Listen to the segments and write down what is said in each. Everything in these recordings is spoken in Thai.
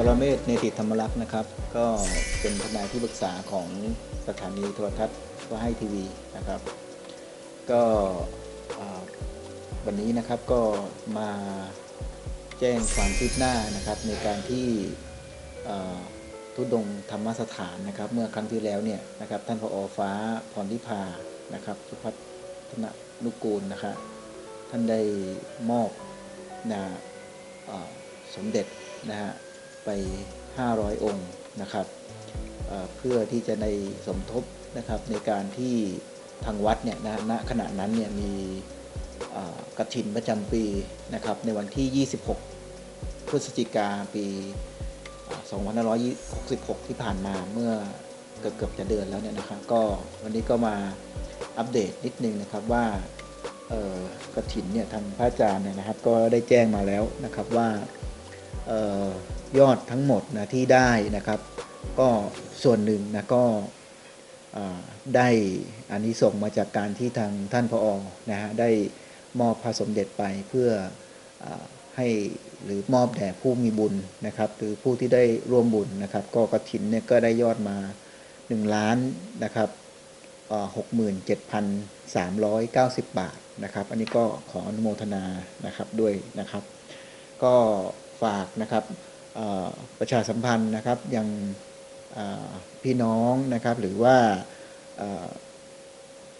ชรเนติธรรมรักษ์นะครับ ก็เป็นทนายที่ปรึกษาของสถานีโทรทัศน์ว่าให้ทีวีนะครับ ก็วันนี้นะครับก็มาแจ้งความคืบหน้านะครับ ในการที่ทุดงธรรมสถานนะครับ เมื่อครั้งที่แล้วเนี่ยนะครับท่านผอฟ้าพรทิพานะครับสุพัฒนนุกูลนะครับท่านได้มอบนะสมเด็จนะฮะ 500 องค์นะครับเเพื่อที่จะในสมทบนะครับในการที่ทางวัดเนี่ยนะณขณะนั้นเนี่ยมีกระถินประจำปีนะครับในวันที่ 26 พฤศจิกาปีเอ่อ2566 ที่ผ่านมาเมื่อเกือบเกือบจะเดือนแล้วเนี่ยนะครับก็วันนี้ก็มาอัปเดตนิดนึงนะครับว่ากระถินเนี่ยทางพระอาจารย์เนี่ยนะครับก็ได้แจ้งมาแล้วนะครับว่า ยอดทั้งหมดนะที่ได้นะครับ ก็ส่วนหนึ่งนะก็ได้อานิสงส์มาจากการที่ทางท่านพออนะฮะได้มอบพระสมเด็จไปเพื่ออให้หรือมอบแด่ผู้มีบุญนะครับหรือผู้ที่ได้ร่วมบุญนะครับ ก็กระถินเนี่ยก็ได้ยอดมา 1 ล้านนะครับหกหมื่นเจ็ดพันสามร้อยเก้าสิบบาทนะครับ อันนี้ก็ขออนุโมทนานะครับด้วยนะครับ ก็ฝากนะครับ ประชาสัมพันธ์นะครับยังพี่น้องนะครับหรือว่า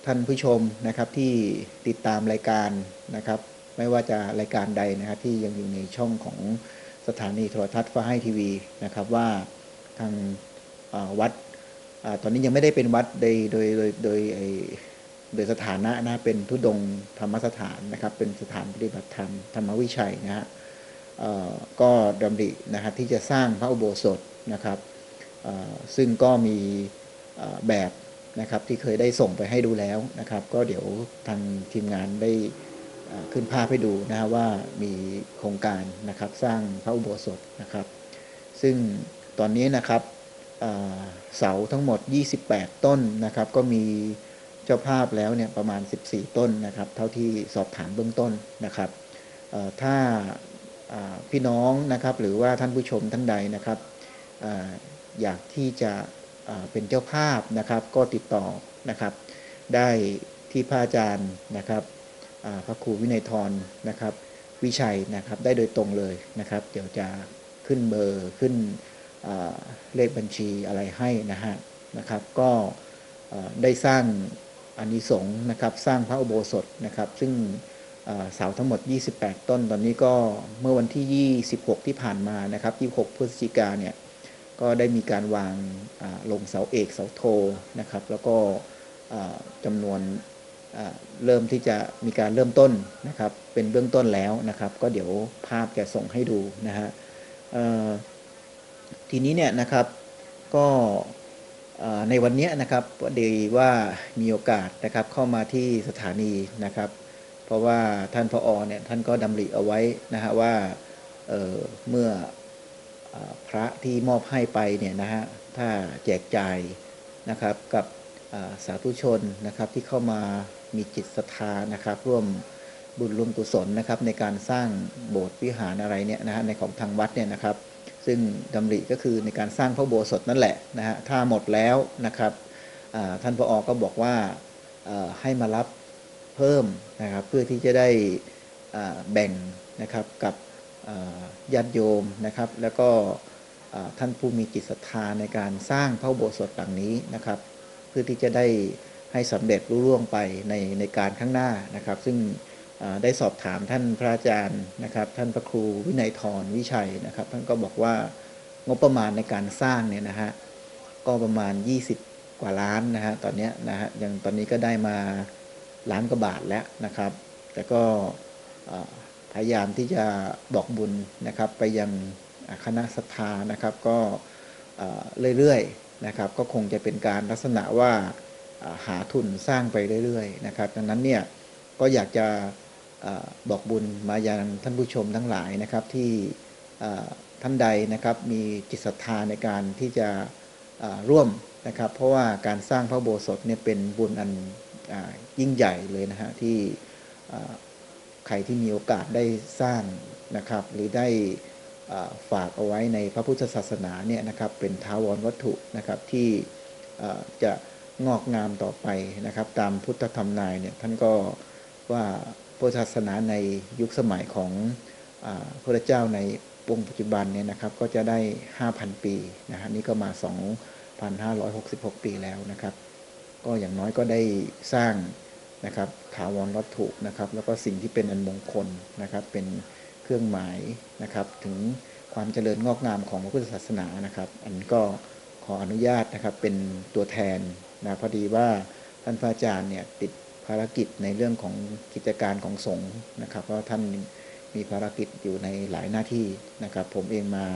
ท่านผู้ชมนะครับที่ติดตามรายการนะครับ ไม่ว่าจะรายการใดนะครับที่ยังอยู่ในช่องของสถานีโทรทัศน์ฟ้าให้ทีวีนะครับว่าทางวัดอตอนนี้ยังไม่ได้เป็นวัดโดยโดยโดยโดยโดยสถานะนะเป็นทุดงธรรมสถานนะครับ เป็นสถานปฏิบัติธรรมธรรมวิชัยนะฮะเอ่อ ก็ดำรินะครับที่จะสร้างพระอุโบสถนะครับซึ่งก็มีแบบนะครับที่เคยได้ส่งไปให้ดูแล้วนะครับ ก็เดี๋ยวทางทีมงานได้ขึ้นภาพให้ดูนะฮะว่ามีโครงการนะครับสร้างพระอุโบสถนะครับ ซึ่งตอนนี้นะครับเสาทั้งหมด 28 ต้นนะครับ ก็มีเจ้าภาพแล้วเนี่ยประมาณ 14 ต้นนะครับ เท่าที่สอบถามเบื้องต้นนะครับถ้า พี่น้องนะครับ หรือว่าท่านผู้ชมท่านใดนะครับออยากที่จะเป็นเจ้าภาพนะครับ ก็ติดต่อนะครับ ได้ที่พระอาจารย์นะครับพระครูวินัยทรนะครับ วิชัยนะครับได้โดยตรงเลยนะครับ เดี๋ยวจะขึ้นเบอร์ขึ้นเลขบัญชีอะไรให้นะฮะนะครับ ก็ได้สร้างอานิสงส์นะครับ สร้างพระอุโบสถนะครับ ซึ่ง เสาทั้งหมด 28 ต้น ตอนนี้ก็เมื่อวันที่ 26 ที่ผ่านมานะครับ 26 พฤศจิกาเนี่ย ก็ได้มีการวางาลงเสาเอกเสาโทนะครับ แล้วก็จำนวนเริ่มที่จะมีการเริ่มต้นนะครับ เป็นเบื้องต้นแล้วนะครับ ก็เดี๋ยวภาพจะส่งให้ดูนะฮะทีนี้เนี่ยนะครับ ก็ในวันเนี้ยนะครับดีว่ามีโอกาสนะครับเข้ามาที่สถานีนะครับ เพราะว่าท่านพออเนี่ยท่านก็ดำริเอาไว้นะฮะว่าเเมื่ออพระที่มอบให้ไปเนี่ยนะฮะถ้าแจกจ่ายนะครับกับสาธุชนนะครับที่เข้ามามีจิตศรัทธานะครับ ร่วมบุญร่วมกุศลนะครับ ในการสร้างโบสถ์วิหารอะไรเนี่ยนะฮะในของทางวัดเนี่ยนะครับ ซึ่งดำริก็คือในการสร้างพระโบสถนั่นแหละนะฮะถ้าหมดแล้วนะครับท่านพออก็บอกว่าให้มารับ เพิ่มนะครับ เพื่อที่จะได้แบ่งนะครับกับญาติโยมนะครับ แล้วก็ท่านผู้มีจิตศรัทธาในการสร้างพระโบสถ์หลังนี้นะครับ เพื่อที่จะได้ให้สำเร็จรุ่ร่วงไปในในการข้างหน้านะครับ ซึ่งได้สอบถามท่านพระอาจารย์นะครับ ท่านพระครูวินัยทรวิชัยนะครับ ท่านก็บอกว่างบประมาณในการสร้างเนี่ยนะฮะก็ประมาณ 20 กว่าล้านนะฮะตอนนี้นะฮะอย่างตอนนี้ก็ได้มา ล้านกว่าบาทแล้วนะครับ แต่ก็พยายามที่จะบอกบุญนะครับไปยังคณะศรัทธานะครับก็เรื่อยๆนะครับ ก็คงจะเป็นการลักษณะว่าหาทุนสร้างไปเรื่อยๆนะครับ ดังนั้นเนี่ยก็อยากจะอาบอกบุญมายังท่านผู้ชมทั้งหลายนะครับที่ท่านใดนะครับมีจิตศรัทธาในการที่จะร่วมนะครับ เพราะว่าการสร้างพระโบสถเนี่ยเป็นบุญอัน ยิ่งใหญ่เลยนะฮะที่ใครที่มีโอกาสได้สร้างนะครับ หรือได้ฝากเอาไว้ในพระพุทธศาสนาเนี่ยนะครับเป็นท้าวรวัตถุนะครับที่จะงอกงามต่อไปนะครับ ตามพุทธธรรมนายเนี่ยท่านก็ว่าพุทธศาสนาในยุคสมัยของอพระเจ้าในวงปัจจุบันเนี่ยนะครับก็จะได้ 5,000 ปีนะฮะนี่ก็มา 2,566 ปีแล้วนะครับ ก็อย่างน้อยก็ได้สร้างนะครับถาวรวัตถุนะครับ แล้วก็สิ่งที่เป็นอันมงคลนะครับ เป็นเครื่องหมายนะครับ ถึงความเจริญงอกงามของพระพุทธศาสนานะครับ อันก็ขออนุญาตนะครับเป็นตัวแทนนะพอดีว่าท่านพระอาจารย์เนี่ยติดภารกิจในเรื่องของกิจการของสงฆ์นะครับ เพราะท่านมีภารกิจอยู่ในหลายหน้าที่นะครับ ผมเองมา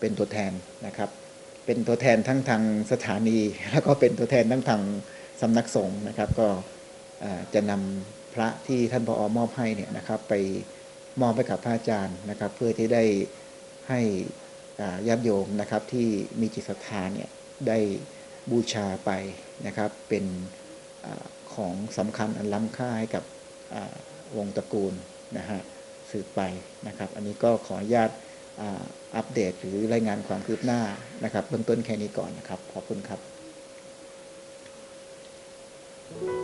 เป็นตัวแทนนะครับ เป็นตัวแทนทั้งทางสถานี แล้วก็เป็นตัวแทนทั้งทาง สำนักสงฆ์นะครับ ก็จะนำพระที่ท่านพออมอบให้เนี่ยนะครับไปมอบให้กับพระอาจารย์นะครับ เพื่อที่ได้ให้ญาติโยมนะครับที่มีจิตศรัทธาเนี่ยได้บูชาไปนะครับเป็นอของสำคัญอันล้ำค่าให้กับวงตระกูลนะฮะสืบไปนะครับ อันนี้ก็ขออนุญาตอัปเดตหรือรายงานความคืบหน้านะครับเบื้องต้นแค่นี้ก่อนนะครับ ขอบคุณครับ Thank you.